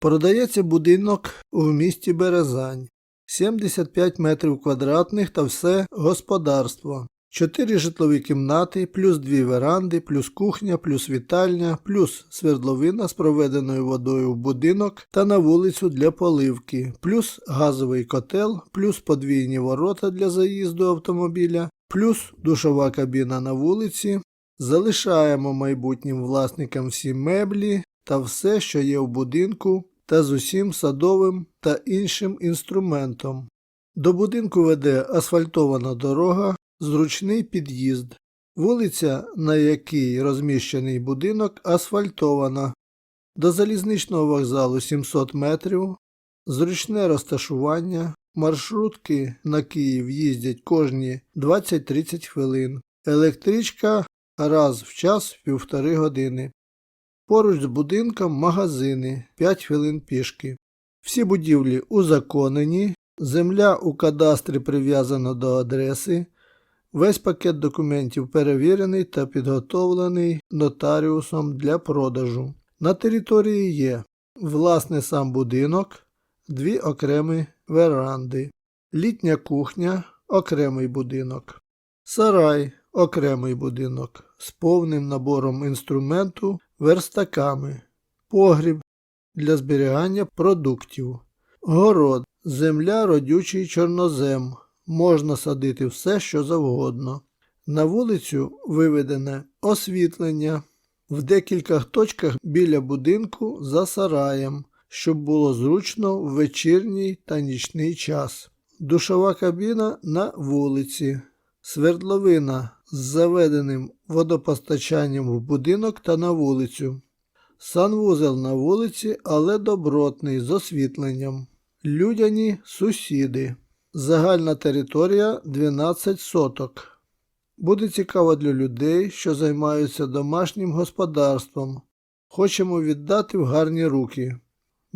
Продається будинок у місті Березань. 75 метрів квадратних та все господарство. 4 житлові кімнати, плюс 2 веранди, плюс кухня, плюс вітальня, плюс свердловина з проведеною водою в будинок та на вулицю для поливки, плюс газовий котел, плюс подвійні ворота для заїзду автомобіля, плюс душова кабіна на вулиці. Залишаємо майбутнім власникам всі меблі та все, що є в будинку, та з усім садовим та іншим інструментом. До будинку веде асфальтована дорога, зручний під'їзд. Вулиця, на якій розміщений будинок, асфальтована. До залізничного вокзалу 700 метрів, зручне розташування, маршрутки на Київ їздять кожні 20-30 хвилин, електричка раз в час півтори години. Поруч з будинком магазини 5 хвилин пішки. Всі будівлі узаконені, земля у кадастрі прив'язана до адреси, весь пакет документів перевірений та підготовлений нотаріусом для продажу. На території є власне сам будинок, дві окремі веранди, літня кухня, окремий будинок, сарай, окремий будинок з повним набором інструменту, верстаками, погріб для зберігання продуктів, город, земля, родючий чорнозем. Можна садити все, що завгодно. На вулицю виведене освітлення в декількох точках біля будинку за сараєм, щоб було зручно в вечірній та нічний час. Душова кабіна на вулиці, свердловина з заведеним водопостачанням в будинок та на вулицю. Санвузел на вулиці, але добротний з освітленням. Людяні сусіди. Загальна територія 12 соток. Буде цікаво для людей, що займаються домашнім господарством. Хочемо віддати в гарні руки.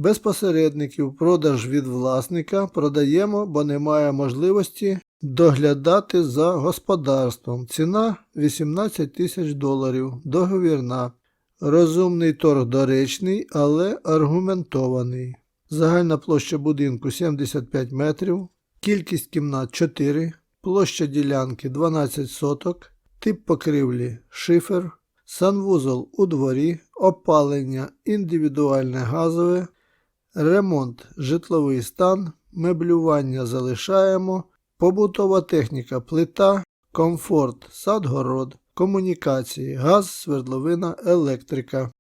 Без посередників продаж від власника продаємо, бо немає можливості доглядати за господарством. Ціна 18 тисяч доларів. Договірна. Розумний торг доречний, але аргументований. Загальна площа будинку 75 метрів, кількість кімнат 4, площа ділянки 12 соток, тип покрівлі шифер, санвузол у дворі, опалення індивідуальне газове, ремонт житловий стан, меблювання залишаємо, побутова техніка плита, комфорт, сад-город, комунікації, газ, свердловина, електрика.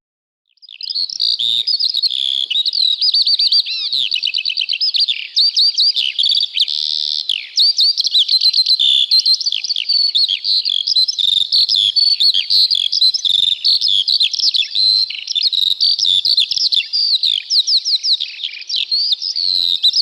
Thank you.